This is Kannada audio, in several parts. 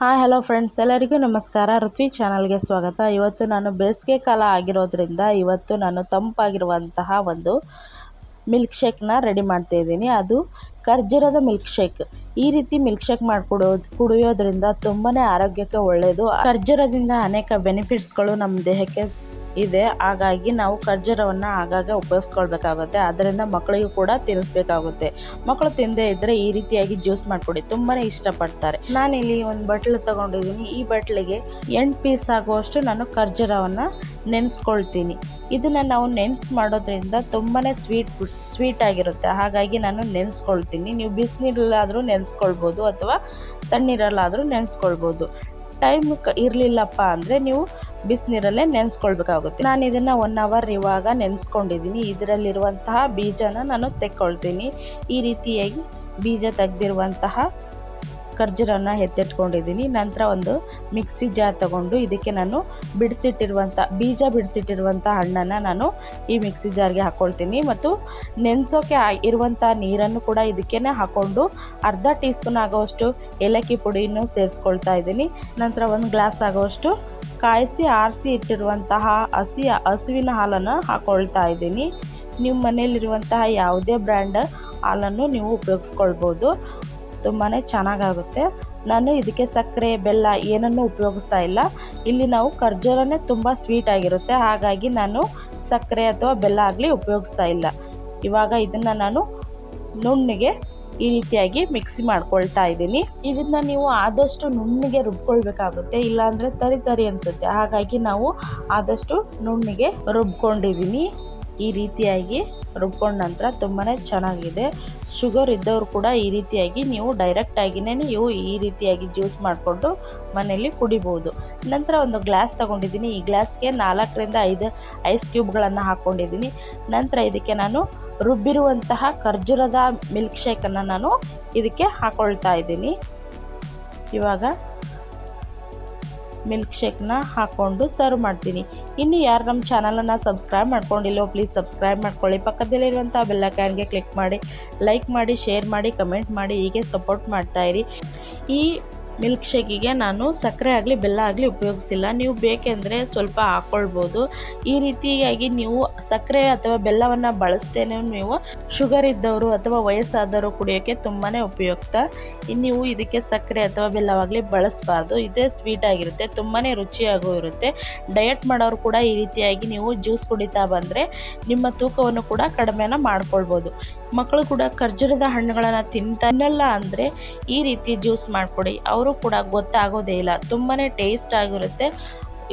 ಹಾಯ್ ಹಲೋ ಫ್ರೆಂಡ್ಸ್ ಎಲ್ಲರಿಗೂ ನಮಸ್ಕಾರ. ಋತ್ವಿ ಚಾನಲ್ಗೆ ಸ್ವಾಗತ. ಇವತ್ತು ನಾನು ಬೇಸಿಗೆ ಕಾಲ ಆಗಿರೋದ್ರಿಂದ ಇವತ್ತು ನಾನು ತಂಪಾಗಿರುವಂತಹ ಒಂದು ಮಿಲ್ಕ್ ಶೇಕ್ನ ರೆಡಿ ಮಾಡ್ತಾ ಇದ್ದೀನಿ. ಅದು ಖರ್ಜೂರದ ಮಿಲ್ಕ್ ಶೇಕ್ ಈ ರೀತಿ ಮಿಲ್ಕ್ ಶೇಕ್ ಮಾಡಿಕೊಡೋದು ಕುಡಿಯೋದ್ರಿಂದ ತುಂಬಾ ಆರೋಗ್ಯಕ್ಕೆ ಒಳ್ಳೆಯದು ಖರ್ಜೂರದಿಂದ ಅನೇಕ ಬೆನಿಫಿಟ್ಸ್ಗಳು ನಮ್ಮ ದೇಹಕ್ಕೆ ಇದೆ. ಹಾಗಾಗಿ ನಾವು ಖರ್ಜೂರವನ್ನು ಆಗಾಗ ಉಪಯೋಗಿಸ್ಕೊಳ್ಬೇಕಾಗುತ್ತೆ. ಅದರಿಂದ ಮಕ್ಕಳಿಗೂ ಕೂಡ ತಿನ್ನಿಸ್ಬೇಕಾಗುತ್ತೆ. ಮಕ್ಕಳು ತಿಂದೇ ಇದ್ದರೆ ಈ ರೀತಿಯಾಗಿ ಜ್ಯೂಸ್ ಮಾಡಿಕೊಡಿ. ತುಂಬಾ ಇಷ್ಟಪಡ್ತಾರೆ. ನಾನಿಲ್ಲಿ ಒಂದು ಬಟ್ಲು ತೊಗೊಂಡಿದ್ದೀನಿ. ಈ ಬಟ್ಲಿಗೆ ಎಂಟು ಪೀಸ್ ಆಗುವಷ್ಟು ನಾನು ಖರ್ಜೂರವನ್ನು ನೆನೆಸ್ಕೊಳ್ತೀನಿ. ಇದನ್ನು ನಾವು ನೆನೆಸಿ ಮಾಡೋದ್ರಿಂದ ತುಂಬಾ ಸ್ವೀಟ್ ಸ್ವೀಟ್ ಆಗಿರುತ್ತೆ. ಹಾಗಾಗಿ ನಾನು ನೆನೆಸ್ಕೊಳ್ತೀನಿ. ನೀವು ಬಿಸಿನೀರಲ್ಲಾದರೂ ನೆನೆಸ್ಕೊಳ್ಬೋದು ಅಥವಾ ತಣ್ಣೀರಲ್ಲಾದರೂ ನೆನೆಸ್ಕೊಳ್ಬೋದು. ಟೈಮ್ ಇರಲಿಲ್ಲಪ್ಪ ಅಂದರೆ ನೀವು ಬಿಸಿನೀರಲ್ಲೇ ನೆನೆಸ್ಕೊಳ್ಬೇಕಾಗುತ್ತೆ. ನಾನು ಇದನ್ನು ಒನ್ ಅವರ್ ಇವಾಗ ನೆನೆಸ್ಕೊಂಡಿದ್ದೀನಿ ಇದರಲ್ಲಿರುವಂತಹ ಬೀಜನ ನಾನು ತೆಕ್ಕೊಳ್ತೀನಿ. ಈ ರೀತಿಯಾಗಿ ಬೀಜ ತೆಗೆದಿರುವಂತಹ ಖರ್ಜೂರನ ಎತ್ತಿಟ್ಕೊಂಡಿದ್ದೀನಿ. ನಂತರ ಒಂದು ಮಿಕ್ಸಿ ಜಾರ್ ತಗೊಂಡು ಇದಕ್ಕೆ ನಾನು ಬಿಡಿಸಿಟ್ಟಿರುವಂಥ, ಬೀಜ ಬಿಡಿಸಿಟ್ಟಿರುವಂಥ ಹಣ್ಣನ್ನು ನಾನು ಈ ಮಿಕ್ಸಿ ಜಾರ್ಗೆ ಹಾಕ್ಕೊಳ್ತೀನಿ ಮತ್ತು ನೆನೆಸೋಕೆ ಇರುವಂಥ ನೀರನ್ನು ಕೂಡ ಇದಕ್ಕೆ ಹಾಕ್ಕೊಂಡು ಅರ್ಧ ಟೀ ಸ್ಪೂನ್ ಆಗೋವಷ್ಟು ಏಲಕ್ಕಿ ಪುಡಿಯನ್ನು ಸೇರಿಸ್ಕೊಳ್ತಾ ಇದ್ದೀನಿ. ನಂತರ ಒಂದು ಗ್ಲಾಸ್ ಆಗೋವಷ್ಟು ಕಾಯಿಸಿ ಆರಿಸಿ ಇಟ್ಟಿರುವಂತಹ ಹಸಿ, ಹಸುವಿನ ಹಾಲನ್ನು ಹಾಕ್ಕೊಳ್ತಾ ಇದ್ದೀನಿ. ನಿಮ್ಮ ಮನೆಯಲ್ಲಿರುವಂತಹ ಯಾವುದೇ ಬ್ರ್ಯಾಂಡ್ ಹಾಲನ್ನು ನೀವು ಉಪಯೋಗಿಸ್ಕೊಳ್ಬೋದು. ತುಂಬಾ ಚೆನ್ನಾಗಾಗುತ್ತೆ. ನಾನು ಇದಕ್ಕೆ ಸಕ್ಕರೆ, ಬೆಲ್ಲ ಏನನ್ನು ಉಪಯೋಗಿಸ್ತಾ ಇಲ್ಲ. ಇಲ್ಲಿ ನಾವು ಖರ್ಜೂರನೇ ತುಂಬ ಸ್ವೀಟ್ ಆಗಿರುತ್ತೆ. ಹಾಗಾಗಿ ನಾನು ಸಕ್ಕರೆ ಅಥವಾ ಬೆಲ್ಲ ಆಗಲಿ ಉಪಯೋಗಿಸ್ತಾ ಇಲ್ಲ. ಇವಾಗ ಇದನ್ನು ನಾನು ನುಣ್ಣಗೆ ಈ ರೀತಿಯಾಗಿ ಮಿಕ್ಸಿ ಮಾಡ್ಕೊಳ್ತಾ ಇದ್ದೀನಿ. ಇದನ್ನು ನೀವು ಆದಷ್ಟು ನುಣ್ಣಿಗೆ ರುಬ್ಕೊಳ್ಬೇಕಾಗುತ್ತೆ, ಇಲ್ಲಾಂದರೆ ತರಿ ತರಿ ಅನಿಸುತ್ತೆ. ಹಾಗಾಗಿ ನಾವು ಆದಷ್ಟು ನುಣ್ಣಿಗೆ ರುಬ್ಕೊಂಡಿದ್ದೀನಿ ಈ ರೀತಿಯಾಗಿ ರುಬ್ಕೊಂಡ ನಂತರ ತುಂಬಾ ಚೆನ್ನಾಗಿದೆ. ಶುಗರ್ ಇದ್ದವರು ಕೂಡ ಈ ರೀತಿಯಾಗಿ ನೀವು ಡೈರೆಕ್ಟಾಗಿಯೇ ನೀವು ಈ ರೀತಿಯಾಗಿ ಜ್ಯೂಸ್ ಮಾಡಿಕೊಂಡು ಮನೆಯಲ್ಲಿ ಕುಡಿಬೋದು. ನಂತರ ಒಂದು ಗ್ಲಾಸ್ ತೊಗೊಂಡಿದ್ದೀನಿ. ಈ ಗ್ಲಾಸ್ಗೆ ನಾಲ್ಕರಿಂದ ಐದು ಐಸ್ ಕ್ಯೂಬ್ಗಳನ್ನು ಹಾಕ್ಕೊಂಡಿದ್ದೀನಿ ನಂತರ ಇದಕ್ಕೆ ನಾನು ರುಬ್ಬಿರುವಂತಹ ಖರ್ಜೂರದ ಮಿಲ್ಕ್ ಶೇಕನ್ನು ನಾನು ಇದಕ್ಕೆ ಹಾಕ್ಕೊಳ್ತಾ ಇದ್ದೀನಿ. ಇವಾಗ ಮಿಲ್ಕ್ ಶೇಕ್ನ ಹಾಕ್ಕೊಂಡು ಸರ್ವ್ ಮಾಡ್ತೀನಿ. ಇನ್ನು ಯಾರು ನಮ್ಮ ಚಾನಲನ್ನು ಸಬ್ಸ್ಕ್ರೈಬ್ ಮಾಡ್ಕೊಂಡಿಲ್ಲೋ ಪ್ಲೀಸ್ ಸಬ್ಸ್ಕ್ರೈಬ್ ಮಾಡ್ಕೊಳ್ಳಿ. ಪಕ್ಕದಲ್ಲಿರುವಂಥ ಕ್ಯಾನ್ಗೆ ಕ್ಲಿಕ್ ಮಾಡಿ, ಲೈಕ್ ಮಾಡಿ, ಶೇರ್ ಮಾಡಿ, ಕಮೆಂಟ್ ಮಾಡಿ, ಹೀಗೆ ಸಪೋರ್ಟ್ ಮಾಡ್ತಾಯಿರಿ ಈ ಮಿಲ್ಕ್ ಶೇಕಿಗೆ ನಾನು ಸಕ್ಕರೆ ಆಗಲಿ, ಬೆಲ್ಲ ಆಗಲಿ ಉಪಯೋಗಿಸಿಲ್ಲ. ನೀವು ಬೇಕೆಂದರೆ ಸ್ವಲ್ಪ ಹಾಕ್ಕೊಳ್ಬೋದು ಈ ರೀತಿಯಾಗಿ ನೀವು ಸಕ್ಕರೆ ಅಥವಾ ಬೆಲ್ಲವನ್ನು ಬಳಸ್ತೇನೆ ನೀವು, ಶುಗರ್ ಇದ್ದವರು ಅಥವಾ ವಯಸ್ಸಾದವರು ಕುಡಿಯೋಕ್ಕೆ ತುಂಬಾ ಉಪಯುಕ್ತ. ನೀವು ಇದಕ್ಕೆ ಸಕ್ಕರೆ ಅಥವಾ ಬೆಲ್ಲವಾಗಲಿ ಬಳಸಬಾರ್ದು. ಇದೇ ಸ್ವೀಟ್ ಆಗಿರುತ್ತೆ ತುಂಬಾ ರುಚಿಯಾಗೂ ಇರುತ್ತೆ. ಡಯಟ್ ಮಾಡೋರು ಕೂಡ ಈ ರೀತಿಯಾಗಿ ನೀವು ಜ್ಯೂಸ್ ಕುಡಿತಾ ಬಂದರೆ ನಿಮ್ಮ ತೂಕವನ್ನು ಕೂಡ ಕಡಿಮೆನ ಮಾಡ್ಕೊಳ್ಬೋದು. ಮಕ್ಕಳು ಕೂಡ ಖರ್ಜೂರದ ಹಣ್ಣುಗಳನ್ನು ತಿನ್ನಲ್ಲ ಅಂದರೆ ಈ ರೀತಿ ಜ್ಯೂಸ್ ಮಾಡಿಕೊಡಿ. ಅವರು ಕೂಡ ಗೊತ್ತಾಗೋದೇ ಇಲ್ಲ. ತುಂಬಾ ಟೇಸ್ಟ್ ಆಗಿರುತ್ತೆ.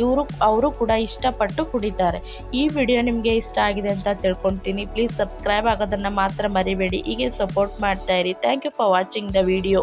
ಇವರು, ಅವರು ಕೂಡ ಇಷ್ಟಪಟ್ಟು ಕುಡಿತಾರೆ. ಈ ವಿಡಿಯೋ ನಿಮಗೆ ಇಷ್ಟ ಆಗಿದೆ ಅಂತ ತಿಳ್ಕೊತೀನಿ. ಪ್ಲೀಸ್ ಸಬ್ಸ್ಕ್ರೈಬ್ ಆಗೋದನ್ನು ಮಾತ್ರ ಮರಿಬೇಡಿ. ಹೀಗೆ support ಮಾಡ್ತಾಯಿರಿ thank you for watching the video